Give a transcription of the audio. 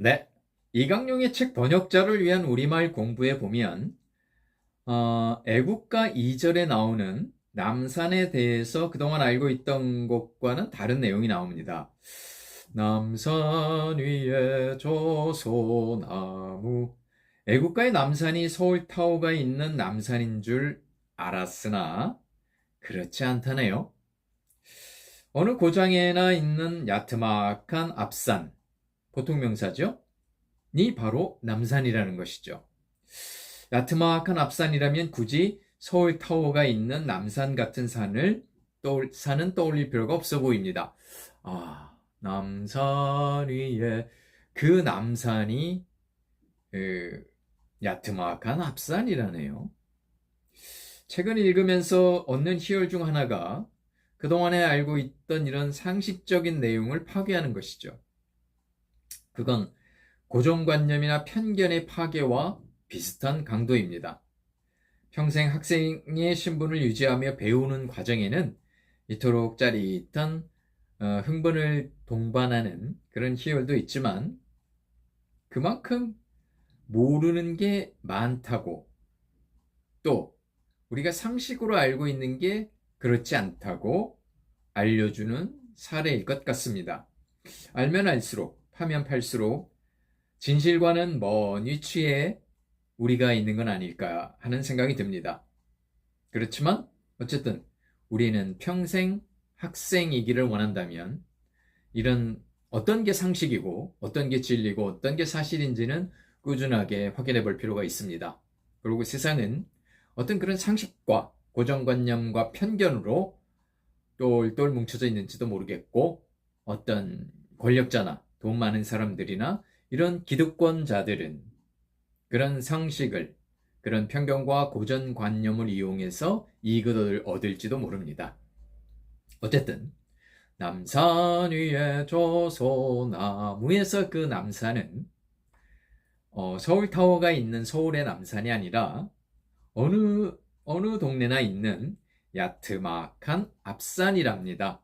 네. 이강용의 책 번역자를 위한 우리말 공부에 보면, 어, 애국가 2절에 나오는 남산에 대해서 그동안 알고 있던 것과는 다른 내용이 나옵니다. 남산 위에 저 소나무. 애국가의 남산이 서울타워가 있는 남산인 줄 알았으나, 그렇지 않다네요. 어느 고장에나 있는 야트막한 앞산, 보통 명사죠? 이 바로 남산이라는 것이죠. 야트막한 앞산이라면 굳이 서울 타워가 있는 남산 같은 산을 떠올, 산은 떠올릴 필요가 없어 보입니다. 아, 남산 위에 그 남산이 그, 야트막한 앞산이라네요. 책을 읽으면서 얻는 희열 중 하나가 그동안에 알고 있던 이런 상식적인 내용을 파괴하는 것이죠. 그건 고정관념이나 편견의 파괴와 비슷한 강도입니다. 평생 학생의 신분을 유지하며 배우는 과정에는 이토록 짜릿한 어, 흥분을 동반하는 그런 희열도 있지만 그만큼 모르는 게 많다고 또 우리가 상식으로 알고 있는 게 그렇지 않다고 알려주는 사례일 것 같습니다. 알면 알수록, 파면 팔수록 진실과는 먼 위치에 우리가 있는 건 아닐까 하는 생각이 듭니다. 그렇지만 어쨌든 우리는 평생 학생이기를 원한다면 이런 어떤 게 상식이고 어떤 게 진리고 어떤 게 사실인지는 꾸준하게 확인해 볼 필요가 있습니다. 그리고 세상은 어떤 그런 상식과 고정관념과 편견으로 똘똘 뭉쳐져 있는지도 모르겠고 어떤 권력자나 돈 많은 사람들이나 이런 기득권자들은 그런 상식을 그런 편견과 고정관념을 이용해서 이익을 얻을지도 모릅니다. 어쨌든 남산 위에 조소나무에서 그 남산은 어, 서울타워가 있는 서울의 남산이 아니라 어느 어느 동네나 있는 야트막한 앞산이랍니다.